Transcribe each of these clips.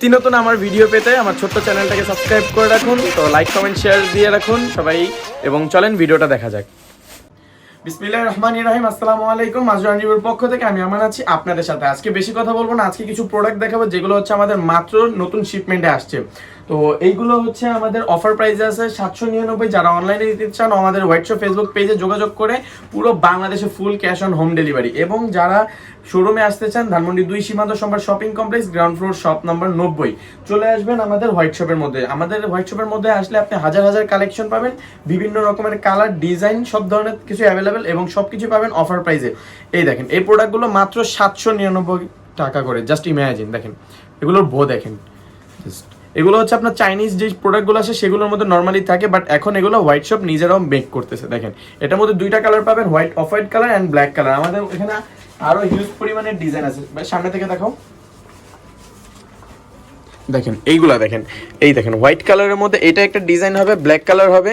নিত্য নতুন আমার ভিডিও পেতে আমার ছোট্ট চ্যানেলটাকে সাবস্ক্রাইব করে রাখুন। তো লাইক কমেন্ট শেয়ার দিয়ে রাখুন সবাই, এবং চলেন ভিডিওটা দেখা যাক। বিসমিল্লাহির রহমানির রহিম, আসসালামু আলাইকুম। মাজরান রিভিউর পক্ষ থেকে আমি আমান আছি আপনাদের সাথে। আজকে বেশি কথা বলব না, আজকে কিছু প্রোডাক্ট দেখাবো, যেগুলো হচ্ছে আমাদের মাত্র নতুন শিপমেন্টে আসছে। তো এইগুলো হচ্ছে আমাদের অফার প্রাইসে আছে সাতশো নিরানব্বই। যারা অনলাইনে দিতে চান, আমাদের হোয়াটসঅ্যাপ ফেসবুক পেজে যোগাযোগ করে পুরো বাংলাদেশে full cash on home delivery এবং যারা শোরুমে আসতে চান, ধানমন্ডি দুই Shimanto Shambhar shopping complex ground floor shop number নব্বই। চলে আসবেন আমাদের হোয়াইট শপের মধ্যে। আমাদের হোয়াইট শপের মধ্যে আসলে আপনি হাজার হাজার কালেকশন পাবেন, বিভিন্ন রকমের কালার ডিজাইন সব ধরনের কিছু অ্যাভেলেবেল এবং সব কিছু পাবেন অফার প্রাইসে এই দেখেন, এই প্রোডাক্টগুলো মাত্র সাতশো নিরানব্বই টাকা করে। জাস্ট ইমাজিন দেখেন, এগুলোর বো দেখেন। Just এগুলো হচ্ছে আপনার চাইনিজ যে প্রোডাক্টগুলো আছে, সেগুলোর মধ্যে নর্মালি থাকে বাট এখন এগুলো হোয়াইট শপ নিজেরাও মেক করতেছে, দেখেন। এটার মধ্যে দুইটা কালার পাবেন white off white colour and black colour আমাদের এখানে আরও হিউজ পরিমাণের ডিজাইন আছে। সামনে থেকে দেখো দেখেন, এইগুলা দেখেন, এই দেখেন হোয়াইট কালারের মধ্যে এটা একটা ডিজাইন হবে ব্ল্যাক কালার হবে।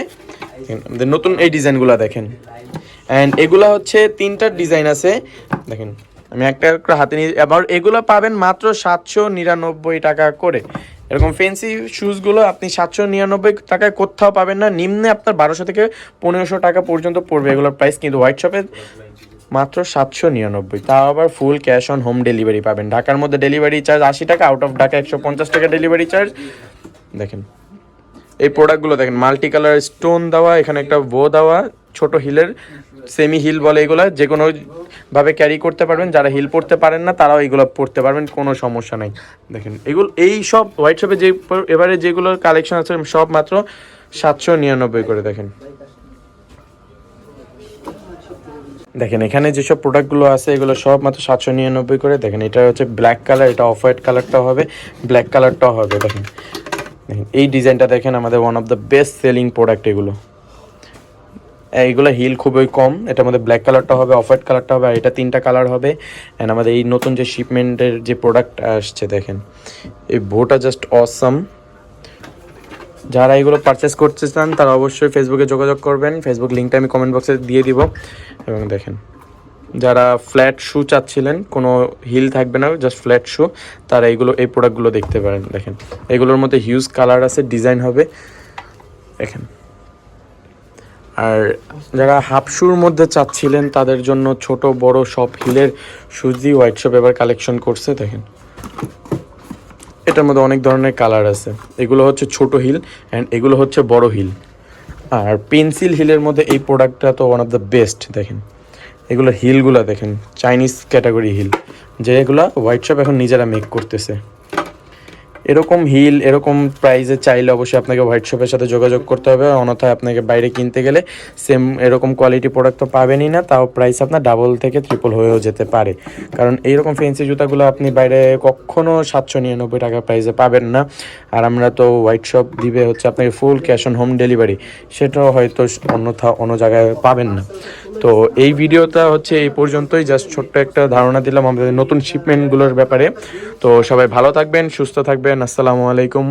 আমাদের নতুন এই ডিজাইনগুলো দেখেন। অ্যান্ড এগুলা হচ্ছে তিনটা ডিজাইন আছে। দেখেন, আমি একটা হাতে নিয়ে, আবার এগুলো পাবেন মাত্র সাতশো নিরানব্বই টাকা করে। এরকম ফেন্সি শুজগুলো আপনি সাতশো নিরানব্বই টাকায় কোথাও পাবেন না। নিম্নে আপনার বারোশো থেকে পনেরোশো টাকা পর্যন্ত পড়বে এগুলোর প্রাইস কিন্তু হোয়াইট শপে মাত্র সাতশো নিরানব্বই। তাও আবার full cash on home delivery পাবেন। ঢাকার মধ্যে ডেলিভারি চার্জ আশি টাকা আউট অফ ঢাকা একশো পঞ্চাশ টাকা ডেলিভারি চার্জ দেখেন, এই প্রোডাক্টগুলো দেখেন মাল্টি কালার স্টোন দেওয়া, এখানে একটা বো দেওয়া, ছোট হিলের সেমি হিল বলে এগুলো যে কোনো ভাবে ক্যারি করতে পারবেন, যারা হিল পড়তে পারেন না, তারাও এগুলো পড়তে পারবেন, কোনো সমস্যা নাই। দেখেন, এগুলো, এই সব হোয়াইট শপে যে, এবারে যেগুলো কালেকশন আছে, সব মাত্র সাতশো নিরানব্বই করে, দেখেন। দেখেন, এখানে যেসব প্রোডাক্টগুলো আছে, এগুলো সব মাত্র সাতশো নিরানব্বই করে, দেখেন, এটা হচ্ছে ব্ল্যাক কালার এটা অফ হোয়াইট কালারটাও হবে ব্ল্যাক কালারটাও হবে, দেখেন। দেখেন, এই ডিজাইনটা দেখেন, আমাদের one of the best selling product এগুলো। এইগুলো হিল খুবই কম। এটার মধ্যে ব্ল্যাক কালারটা হবে অফ হোয়াইট কালারটা হবে, আর এটা তিনটা কালার হবে। অ্যান্ড আমাদের এই নতুন যে শিপমেন্টের যে প্রোডাক্ট আসছে, দেখেন। এই বোটা জাস্ট অসাম যারা এগুলো পারচেস করতে চান, তারা অবশ্যই ফেসবুকে যোগাযোগ করবেন। ফেসবুক লিঙ্কটা আমি কমেন্ট বক্সে দিয়ে দিব। এবং দেখেন, যারা ফ্ল্যাট শু চাচ্ছিলেন, কোনো হিল থাকবে না জাস্ট ফ্ল্যাট শু তারা এইগুলো এই প্রোডাক্টগুলো দেখতে পারেন। দেখেন, এগুলোর মধ্যে হিউজ কালার আছে ডিজাইন হবে। দেখেন। আর যারা হাফ শুর মধ্যে চাচ্ছিলেন, তাদের জন্য ছোট, বড় সব হিলের দিয়ে হোয়াইট শপ এবার কালেকশন করছে, দেখেন। এটার মধ্যে অনেক ধরনের কালার আছে। এগুলো হচ্ছে ছোট হিল অ্যান্ড এগুলো হচ্ছে বড় হিল। আর পেন্সিল হিলের মধ্যে এই প্রোডাক্টটা তো ওয়ান অফ দ্য বেস্ট দেখেন। এগুলো হিলগুলো, দেখেন চাইনিজ ক্যাটাগরি হিল। যেগুলো হোয়াইট শপ এখন নিজেরা মেক করতেছে। এরকম হিল, এরকম প্রাইসে চাইলে অবশ্যই আপনাকে হোয়াইট শপের সাথে যোগাযোগ করতে হবে। অন্যথায় আপনাকে বাইরে কিনতে গেলে সেম এরকম কোয়ালিটি প্রোডাক্ট তো পাবেনই না, তাও প্রাইস আপনার ডাবল থেকে ট্রিপল হয়েও যেতে পারে। কারণ এইরকম ফেন্সি জুতাগুলো আপনি বাইরে কখনো সাতশো নিরানব্বই টাকা প্রাইসে পাবেন না। আর আমরা তো হোয়াইট শপ দিবে হচ্ছে আপনাকে full cash on home delivery সেটাও হয়তো অন্যথা অন্য জায়গায় পাবেন না। তো এই ভিডিওটা হচ্ছে এই পর্যন্তই। জাস্ট ছোট্ট একটা ধারণা দিলাম আমাদের নতুন শিপমেন্টগুলোর ব্যাপারে। তো সবাই ভালো থাকবেন, সুস্থ থাকবেন। আসসালামু আলাইকুম।